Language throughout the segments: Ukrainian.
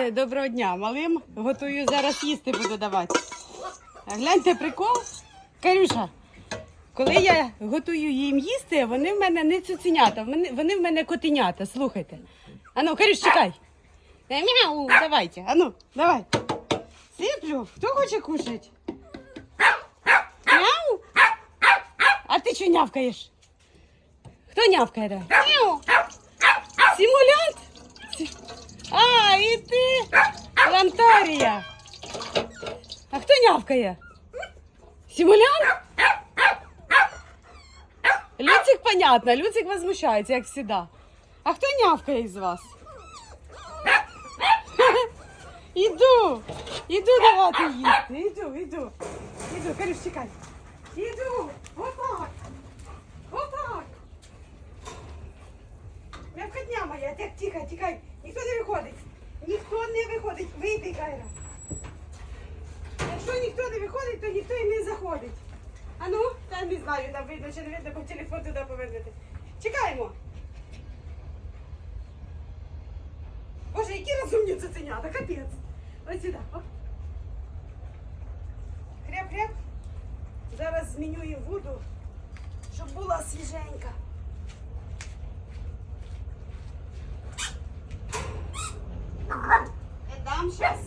Е, Доброго дня, малим. Готую зараз їсти буду давати. Гляньте прикол. Карюша, коли я готую їм їсти, вони в мене не цуценята, вони, в мене котенята. Слухайте. Ану, Карюш, чекай. Е, Мяу, давайте. Ану, давай. Сиплю. Хто хоче кушать? Мяу. А ти що нявкаєш? Хто нявкає? Мяу. Лантарія. А хто нявкає? Симулянт? Люцик, понятно, Люцик возмущається, як завжди. А хто нявкає із вас? Іду, іду давати їсти, іду, іду. Іду, Карюш, чекай. Іду, отак, отак. М'явкотня моя, так тихо, тікай. Ніхто не виходить. Ніхто не виходить. Вийди, Кайра. Якщо ніхто не виходить, то ніхто і не заходить. А ну, та не знаю, там видно чи не видно, бо телефон туди повернути. Чекаємо. Боже, які розумні цуценята, капець. Ось сюди. Оп. Хряп-хряп. Зараз зміню їм воду, щоб була свіженька. Я дам сейчас.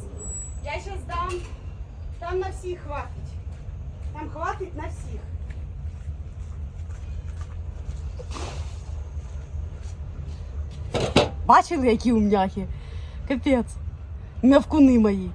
Я сейчас дам. Там на всіх хватить. Там хватить на всіх. Бачили, які умняхи? Капець. Мявкуни мої.